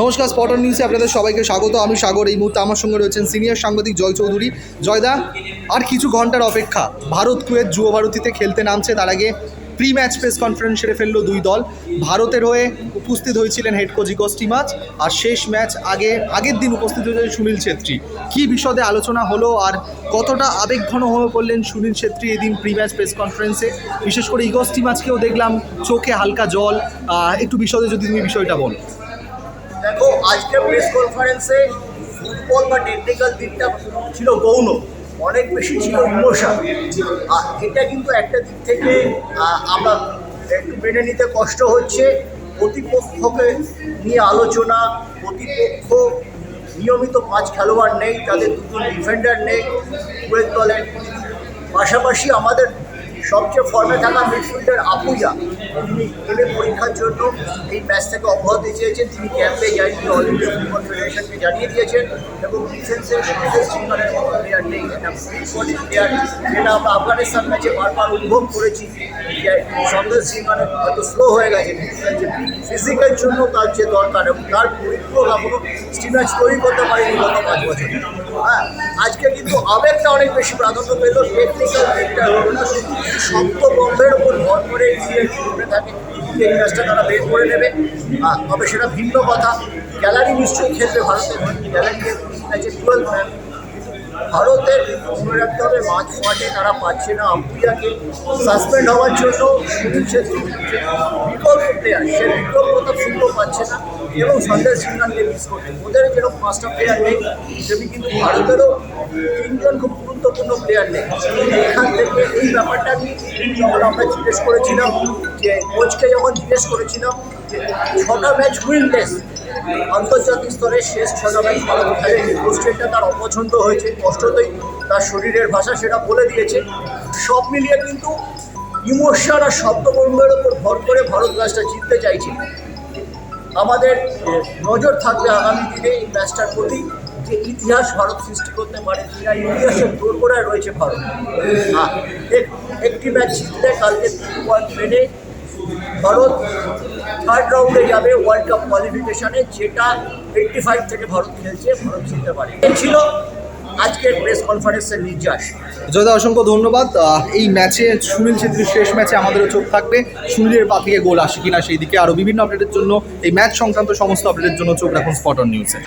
নমস্কার স্পটন নিউজে আপনাদের সবাইকে স্বাগত। আমি সাগর, এই মুহূর্তে আমার সঙ্গে রয়েছেন সিনিয়র সাংবাদিক জয় চৌধুরী। জয়দা, আর কিছু ঘণ্টার অপেক্ষা, ভারত কুয়েত যুব ভারতীতে খেলতে নামছে। তার আগে প্রি ম্যাচ প্রেস কনফারেন্স সেরে ফেলল দুই দল। ভারতের হয়ে উপস্থিত হয়েছিলেন হেড কোচ ইগো স্টিমাচ আর শেষ ম্যাচ আগে, আগের দিন উপস্থিত হয়েছিলেন সুনীল ছেত্রী। কী বিশদে আলোচনা হলো, আর কতটা আবেগঘন হয়ে পড়লেন সুনীল ছেত্রী এদিন প্রি ম্যাচ প্রেস কনফারেন্সে বিশেষ করে ইগো মাছকেও দেখলাম চোখে হালকা জল। একটু বিশদে যদি তুমি বিষয়টা বলো। দেখো আজকে প্রেস কনফারেন্সে ফুটবল বা টেকনিক্যাল দিকটা ছিল গৌণ, অনেক বেশি ছিল ইমোশন আর এটা কিন্তু একটা দিক থেকে আমরা একটু মেনে নিতে কষ্ট হচ্ছে। প্রতিপক্ষকে নিয়ে আলোচনা, প্রতিপক্ষ নিয়মিত পাঁচ খেলোয়াড় নেই, তাদের দুজন ডিফেন্ডার নেই কুয়েত দলের। পাশাপাশি আমাদের সবচেয়ে ফর্মে থাকা মিডফিল্ডার আপুজা তিনি এমএ পরীক্ষার জন্য এই ম্যাচ থেকে অব্যাহতি চেয়েছেন তিনি ক্যাম্পে যায়নি অলরেডি ফুটবল ফেডারেশনকে জানিয়ে দিয়েছেন এবং ডিফেন্সের সন্দেশ সিংহানের মতো প্লেয়ার নেই। একটা ফুটবল প্লেয়ার যেটা আমরা আফগানিস্তান ম্যাচে বারবার অনুভব করেছি। যে সন্দেশ সিংহানের হয়তো স্লো হয়ে গেছে। ফিজিক্যাল জন্য তার যে দরকার এবং তার পরিপূরক এখনও স্টিমাচ তৈরি করতে পারেনি গত পাঁচ বছর। হ্যাঁ আজকে কিন্তু আবেগটা অনেক বেশি প্রাধান্য পেল। টেকনিক্যাল দিকটা না শক্ত বন্ধের উপর ভর করে করে থাকে এই ম্যাচটা তারা বের করে নেবে। তবে সেটা ভিন্ন কথা। গ্যালারি নিশ্চয়ই খেলবে ভারতের গ্যালারি ভারতের মনে রাখতে হবে, মাঝ মাঠে তারা পাচ্ছে না আম্পুরিয়াকে সাসপেন্ড হওয়ার জন্য প্লেয়ার সে বিকল্পতা সুন্দর পাচ্ছে না, এবং সন্দেশ সিংহানকে মিস করছে। ওদের যেরকম পাঁচটা প্লেয়ার নেই, তেমনি কিন্তু ভারতেরও তিনজন খুব গুরুত্বপূর্ণ প্লেয়ার নেই। এখান থেকে এই ব্যাপারটা নিয়ে যখন আমরা জিজ্ঞেস করেছিলাম যে, কোচকে যখন জিজ্ঞেস করেছিলাম যে, ছটা ম্যাচ উইনলেস আন্তর্জাতিক স্তরে শেষ ছটা ম্যাচ ভারত খেলেনি কোশ্চেনটা তার অপছন্দ হয়েছে। স্পষ্টতই তার শরীরের ভাষা সেটা বলে দিয়েছে। সব মিলিয়ে কিন্তু ইমোশন আর শব্দবর্মের উপর ভর করে ভারত ম্যাচটা জিততে চাইছে আমাদের নজর থাকবে আগামী দিনে এই ম্যাচটার প্রতি যে ইতিহাস ভারত সৃষ্টি করতে পারে কিনা, ইতিহাসের দোরগোড়ায় রয়েছে ভারত। একটি ম্যাচ জিতলে কালকে তিন পয়েন্ট পেলে ভারত থার্ড রাউন্ডে যাবে ওয়ার্ল্ড কাপ কোয়ালিফিকেশনে যেটা এইটটি ফাইভ থেকে ভারত খেলছে, ভারত জিততে পারে। ছিল আজকের প্রেস কনফারেন্সের নির্যাস। জয়দা, অসংখ্য ধন্যবাদ। এই ম্যাচে সুনীল ছেত্রীর শেষ ম্যাচে আমাদেরও চোখ থাকবে। সুনীলের পা থেকে গোল আসে কিনা সেই দিকে আরও বিভিন্ন আপডেটের জন্য এই ম্যাচ সংক্রান্ত সমস্ত আপডেটের জন্য চোখ রাখুন স্পট অন নিউজে